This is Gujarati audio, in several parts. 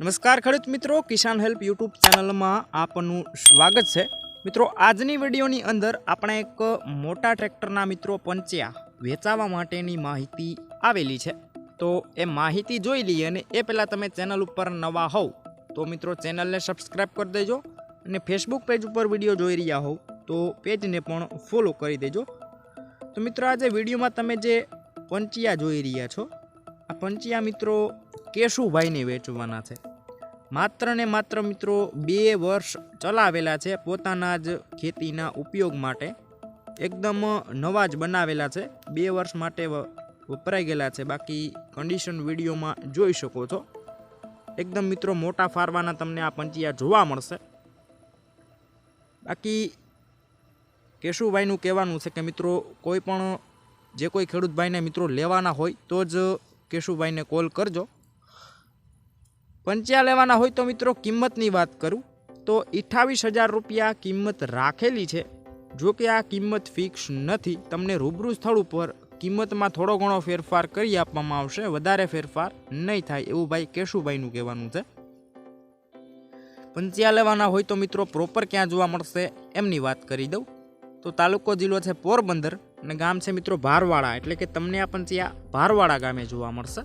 નમસ્કાર ખેડૂત મિત્રો, કિસાન હેલ્પ યુટ્યુબ ચેનલમાં આપનું સ્વાગત છે. મિત્રો, આજની વિડીયોની અંદર આપણે એક મોટા ટ્રેક્ટરના મિત્રો પંચ્યા વેચાવા માટેની માહિતી આવેલી છે. તો એ માહિતી જોઈ લઈએ અને એ પહેલાં તમે ચેનલ ઉપર નવા હોવ, તો મિત્રો ચેનલને સબસ્ક્રાઈબ કરી દેજો અને ફેસબુક પેજ ઉપર વીડિયો જોઈ રહ્યા હોવ, તો પેજને પણ ફોલો કરી દેજો. તો મિત્રો, આજે વિડીયોમાં તમે જે પંચિયા જોઈ રહ્યા છો, આ પંચિયા મિત્રો કેશુભાઈને વેચવાના છે. માત્ર ને માત્ર મિત્રો બે વર્ષ ચલાવેલા છે પોતાના જ ખેતીના ઉપયોગ માટે. એકદમ નવા જ બનાવેલા છે. બે વર્ષ માટે વપરાઈ ગયેલા છે. બાકી કન્ડિશન વિડીયોમાં જોઈ શકો છો. એકદમ મિત્રો મોટા ફારવાના તમને આ પંચિયા જોવા મળશે. બાકી કેશુભાઈનું કહેવાનું છે કે મિત્રો કોઈ પણ જે કોઈ ખેડૂત ભાઈને મિત્રો લેવાના હોય તો જ કેશુભાઈને કોલ કરજો. પંચ્યા લેવાના હોય તો મિત્રો કિંમતની વાત કરું, તો અઠ્ઠાવીસ હજાર રૂપિયા કિંમત રાખેલી છે. જો કે આ કિંમત ફિક્સ નથી, તમને રૂબરૂ સ્થળ ઉપર કિંમતમાં થોડો ઘણો ફેરફાર કરી આપવામાં આવશે, વધારે ફેરફાર નહીં થાય એવું ભાઈ કેશુભાઈનું કહેવાનું છે. પંચ્યા લેવાના હોય તો મિત્રો પ્રોપર ક્યાં જોવા મળશે એમની વાત કરી દઉં. તો તાલુકો જિલ્લો છે પોરબંદર અને ગામ છે મિત્રો ભારવાડા, એટલે કે તમને આ પંચ્યા ભારવાડા ગામે જોવા મળશે.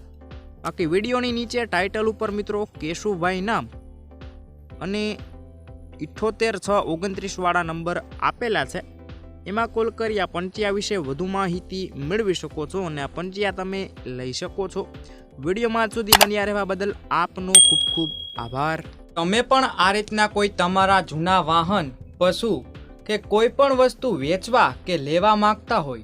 બાકી વિડીયોની નીચે ટાઇટલ ઉપર મિત્રો કેશુભાઈ નામ અને ઇઠ્ઠોતેર છ ઓગણત્રીસવાળા નંબર આપેલા છે. એમાં કોલ કરી આ પંચિયા વિશે વધુ માહિતી મેળવી શકો છો અને આ પંચિયા તમે લઈ શકો છો. વિડીયોમાં સુધી બન્યા રહેવા બદલ આપનો ખૂબ ખૂબ આભાર. તમે પણ આ રીતના કોઈ તમારા જૂના વાહન, પશુ કે કોઈ પણ વસ્તુ વેચવા કે લેવા માંગતા હોય